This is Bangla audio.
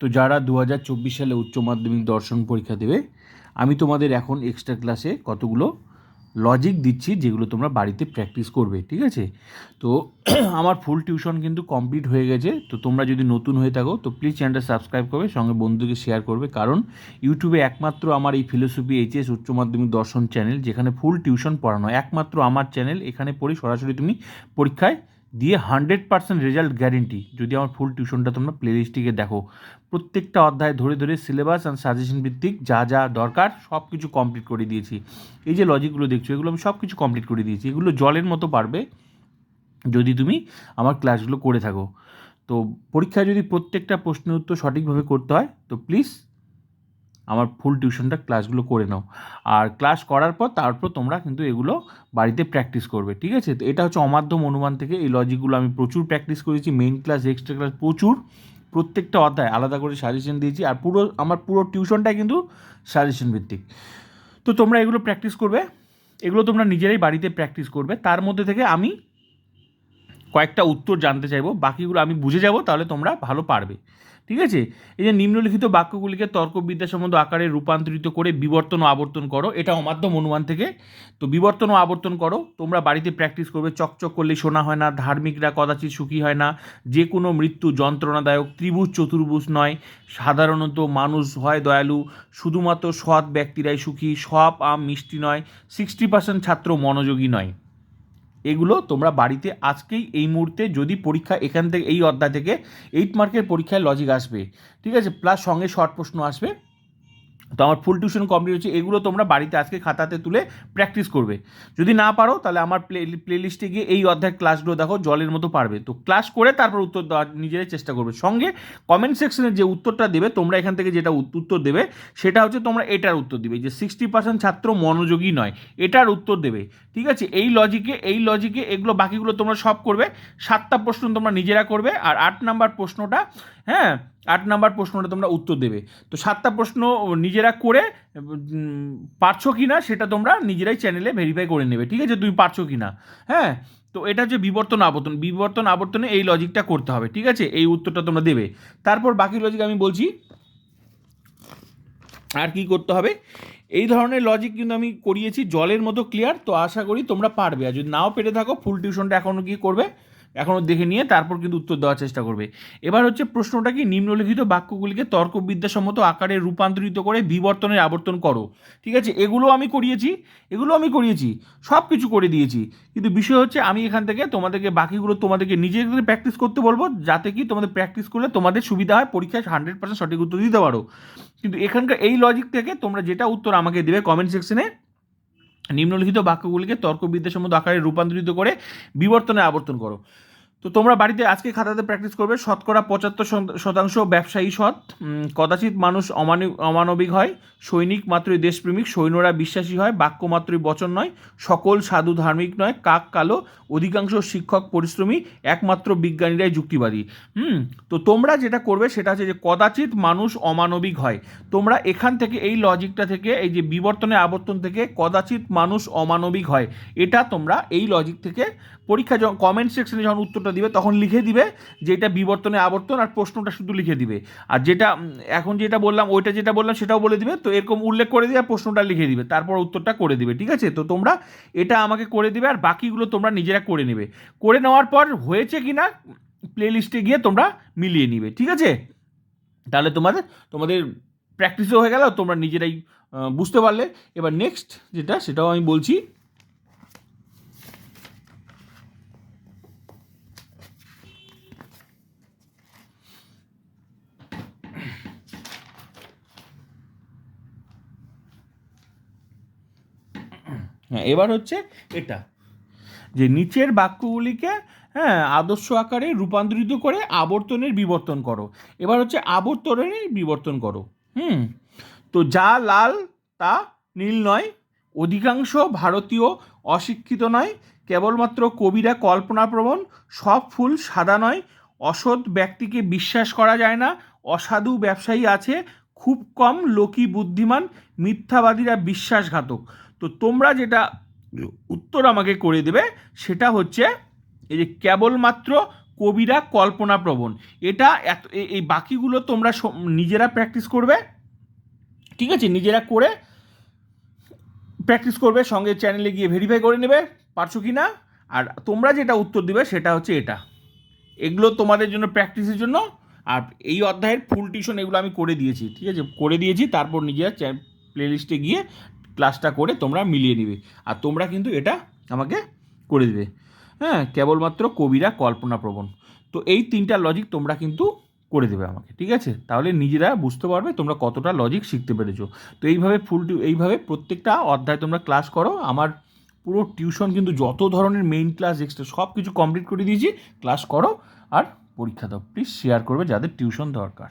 তো যারা দু হাজার চব্বিশ সালে উচ্চ মাধ্যমিক দর্শন পরীক্ষা দেবে, আমি তোমাদের এখন এক্সট্রা ক্লাসে কতগুলো লজিক দিচ্ছি যেগুলো তোমরা বাড়িতে প্র্যাকটিস করবে, ঠিক আছে? তো আমার ফুল টিউশন কিন্তু কমপ্লিট হয়ে গেছে, তো তোমরা যদি নতুন হয়ে থাকো, তো প্লিজ চ্যানেলটা সাবস্ক্রাইব করবে, সঙ্গে বন্ধুকে শেয়ার করবে, কারণ ইউটিউবে একমাত্র আমার এই ফিলোসফি এইচএস উচ্চ মাধ্যমিক দর্শন চ্যানেল যেখানে ফুল টিউশন পড়ানো একমাত্র আমার চ্যানেল এখানে পড়ে সরাসরি তুমি পরীক্ষায় দিয়ে হান্ড্রেড পার্সেন্ট রেজাল্ট গ্যারেন্টি যদি আমার ফুল টিউশনটা তোমরা প্লেলিস্টটিকে দেখো। প্রত্যেকটা অধ্যায় ধরে ধরে সিলেবাস অ্যান্ড সাজেশন ভিত্তিক যা যা দরকার সব কিছু কমপ্লিট করে দিয়েছি। এই যে লজিকগুলো দেখছ, এগুলো আমি সব কিছু কমপ্লিট করে দিয়েছি। এগুলো জলের মতো পারবে যদি তুমি আমার ক্লাসগুলো করে থাকো। তো পরীক্ষায় যদি প্রত্যেকটা প্রশ্নের উত্তর সঠিকভাবে করতে হয়, তো প্লিজ আমার ফুল টিউশনটা ক্লাসগুলো করে নাও। আর ক্লাস করার পর তারপর তোমরা কিন্তু এগুলো বাড়িতে প্র্যাকটিস করবে, ঠিক আছে? তো এটা হচ্ছে অমাধ্যম অনুমান থেকে এই লজিকগুলো আমি প্রচুর প্র্যাকটিস করেছি মেইন ক্লাস এক্সট্রা ক্লাস প্রচুর। প্রত্যেকটা অধ্যায় আলাদা করে সাজেশন দিয়েছি আর পুরো, আমার পুরো টিউশনটাই কিন্তু সাজেশন ভিত্তিক। তো তোমরা এগুলো প্র্যাকটিস করবে, এগুলো তোমরা নিজেরাই বাড়িতে প্র্যাকটিস করবে। তার মধ্যে থেকে আমি কয়েকটা উত্তর জানতে চাইব, বাকিগুলো আমি বুঝে যাব, তাহলে তোমরা ভালো পারবে। ঠিক আছে? এই যে নিম্নলিখিত বাক্যগুলিকে তর্কবিদ্যাসম্মত আকারে রূপান্তরিত করে বিবর্তন ও আবর্তন করো এটা অমাধ্যম অনুমান থেকে। তো বিবর্তন ও আবর্তন করো, তোমরা বাড়িতে প্র্যাকটিস করবে, চকচক করলে শোনা হয় না, ধার্মিকরা কদাচিৎ সুখী হয় না যে কোনো মৃত্যু যন্ত্রণাদায়ক, ত্রিভুজ চতুর্ভুজ নয়, সাধারণত মানুষ হয় দয়ালু, শুধুমাত্র সৎ ব্যক্তিরাই সুখী, সব আম মিষ্টি নয় সিক্সটি পার্সেন্ট ছাত্র মনোযোগী নয়। এগুলো তোমরা বাড়িতে আজকেই এই মুহূর্তে যদি পরীক্ষা এখান থেকে, এই অধ্যায় থেকে এইট মার্কের পরীক্ষায় লজিক আসবে। ঠিক আছে? প্লাস সঙ্গে শর্ট প্রশ্ন আসবে। তো আমার ফুল টিউশন কমপ্লিট হচ্ছে, এগুলো তোমরা বাড়িতে আজকে খাতাতে তুলে প্র্যাকটিস করবে। যদি না পারো, তাহলে আমার প্লে প্লেলিস্টে গিয়ে এই অধ্যায় ক্লাসগুলো দেখো, জলের মতো পারবে। তো ক্লাস করে তারপর উত্তর দেওয়ার, নিজেরাই চেষ্টা করবে। সঙ্গে কমেন্ট সেকশনে যে উত্তরটা দেবে, তোমরা এখান থেকে যেটা উত্তর দেবে, সেটা হচ্ছে তোমরা এটার উত্তর দিবে, যে সিক্সটি পার্সেন্ট ছাত্র মনোযোগী নয়, এটার উত্তর দেবে। ঠিক আছে? এই লজিকে এই লজিকে এগুলো বাকিগুলো তোমরা সব করবে, সাতটা প্রশ্ন তোমরা নিজেরা করবে, আর আট নাম্বার প্রশ্নটা হ্যাঁ আট নাম্বার প্রশ্নটা তোমরা উত্তর দেবে। তো সাতটা প্রশ্ন নিজেরা করে পারছ কি না সেটা তোমরা নিজেরাই চ্যানেলে ভেরিফাই করে নেবে। ঠিক আছে? তুমি পারছ কি না হ্যাঁ? তো এটা হচ্ছে বিবর্তন আবর্তন। বিবর্তন আবর্তনে এই লজিকটা করতে হবে, ঠিক আছে? এই উত্তরটা তোমরা দেবে। তারপর বাকি লজিক আমি বলছি, আর কি করতে হবে? এই ধরনের লজিক কিন্তু আমি করিয়েছি, জলের মতো ক্লিয়ার তো আশা করি তোমরা পারবে। আর যদি নাও পেরে থাকো ফুল টিউশনটা এখনও কি করবে। এখনও দেখে নিয়ে তারপর কিন্তু উত্তর দেওয়ার চেষ্টা করবে। এবার হচ্ছে প্রশ্নটা কি? নিম্নলিখিত বাক্যগুলিকে তর্কবিদ্যাসম্মত আকারে রূপান্তরিত করে বিবর্তনের আবর্তন করো। ঠিক আছে? এগুলো আমি করিয়েছি, এগুলো আমি করিয়েছি সব কিছু করে দিয়েছি। কিন্তু বিষয় হচ্ছে আমি এখান থেকে তোমাদেরকে, বাকিগুলো তোমাদেরকে নিজেদের প্র্যাকটিস করতে বলব, যাতে কি তোমাদের প্র্যাকটিস করলে তোমাদের সুবিধা হয়, পরীক্ষায় হান্ড্রেড পার্সেন্ট সঠিক উত্তর দিতে পারো। কিন্তু এখানকার এই লজিক থেকে তোমরা যেটা উত্তর আমাকে দেবে কমেন্ট সেকশনে নিম্নলিখিত বাক্যগুলিকে তর্কবিদ্যাসম্মত আকারে রূপান্তরিত করে বিবর্তনে আবর্তন করো। তো তোমরা বাড়িতে আজকে খাতাতে প্র্যাকটিস করবে, শতকরা পঁচাত্তর শত- শতাংশ ব্যবসায়ী সৎ কদাচিৎ মানুষ অমানবিক অমানবিক হয়, সৈনিক মাত্রই দেশপ্রেমিক, সৈন্যরা বিশ্বাসী হয়, বাক্য মাত্রই বচন নয়, সকল সাধু ধার্মিক নয়, কাক, কালো, অধিকাংশ শিক্ষক পরিশ্রমী, একমাত্র বিজ্ঞানীরাই যুক্তিবাদী। হুম, তো তোমরা যেটা করবে সেটা হচ্ছে যে কদাচিৎ মানুষ অমানবিক হয়, তোমরা এখান থেকে এই লজিকটা থেকে, এই যে বিবর্তনে আবর্তন থেকে কদাচিৎ মানুষ অমানবিক হয়, এটা তোমরা এই লজিক থেকে পরীক্ষা কমেন্ট সেকশনে যখন উত্তরটা দিবে, তখন লিখে দিবে যে এটা বিবর্তনে আবর্তন আর প্রশ্নটা শুধু লিখে দিবে। আর যেটা এখন যেটা বললাম, ওইটা যেটা বললাম সেটাও বলে দিবে, তো এরকম উল্লেখ করে দিয়ে আর প্রশ্নটা লিখে দিবে, তারপর উত্তরটা করে দিবে, ঠিক আছে? তো তোমরা এটা আমাকে করে দিবে আর বাকিগুলো তোমরা নিজেরা করে নেবে। করে নেওয়ার পর হয়েছে কি না প্লে লিস্টে গিয়ে তোমরা মিলিয়ে নিবে, ঠিক আছে? তাহলে তোমাদের তোমাদের প্র্যাকটিসও হয়ে গেল, তোমরা নিজেরাই বুঝতে পারলে। এবার নেক্সট যেটা, সেটাও আমি বলছি। হ্যাঁ এবার হচ্ছে এটা। যে নিচের বাক্যগুলিকে হ্যাঁ আদর্শ আকারে রূপান্তরিত করে আবর্তনের বিবর্তন করো। এবার হচ্ছে আবর্তনের বিবর্তন করো। হুম? তো যা লাল, তা নীল নয়। অধিকাংশ ভারতীয় অশিক্ষিত নয়। কেবলমাত্র কবিরা কল্পনাপ্রবণ, সব ফুল সাদা নয়। অসৎ ব্যক্তিকে বিশ্বাস করা যায় না। অসাধু ব্যবসায়ী আছে। খুব কম লোকই বুদ্ধিমান। মিথ্যাবাদীরা বিশ্বাসঘাতক। তো তোমরা যেটা উত্তর আমাকে করে দেবে, সেটা হচ্ছে এই যে কেবলমাত্র কবিরা কল্পনাপ্রবণ। এটা এত এই বাকিগুলো তোমরা নিজেরা প্র্যাকটিস করবে। ঠিক আছে? নিজেরা করে প্র্যাকটিস করবে, সঙ্গে চ্যানেলে গিয়ে ভেরিফাই করে নেবে, পারছ কি না? আর তোমরা যেটা উত্তর দিবে, সেটা হচ্ছে এটা। এগুলো তোমাদের জন্য প্র্যাকটিসের জন্য। আর এই অধ্যায়ের ফুল টিউশন এগুলো আমি করে দিয়েছি। ঠিক আছে? করে দিয়েছি, তারপর নিজেরা প্লেলিস্টে গিয়ে ক্লাসটা করে তোমরা মিলিয়ে নিবে। আর তোমরা কিন্তু এটা আমাকে করে দেবে। হ্যাঁ কেবলমাত্র কবিরা কল্পনাপ্রবণ। তো এই তিনটা লজিক তোমরা কিন্তু করে দেবে আমাকে, ঠিক আছে? তাহলে নিজেরা বুঝতে পারবে তোমরা কতটা লজিক শিখতে পেরেছ। তো এইভাবে ফুল এইভাবে প্রত্যেকটা অধ্যায় তোমরা ক্লাস করো। আমার পুরো টিউশন কিন্তু যত ধরনের মেইন ক্লাস এক্সট্রা সব কিছু কমপ্লিট করে দিয়েছি। ক্লাস করো আর পরীক্ষা দাও। প্লিজ শেয়ার করবে যাদের টিউশন দরকার।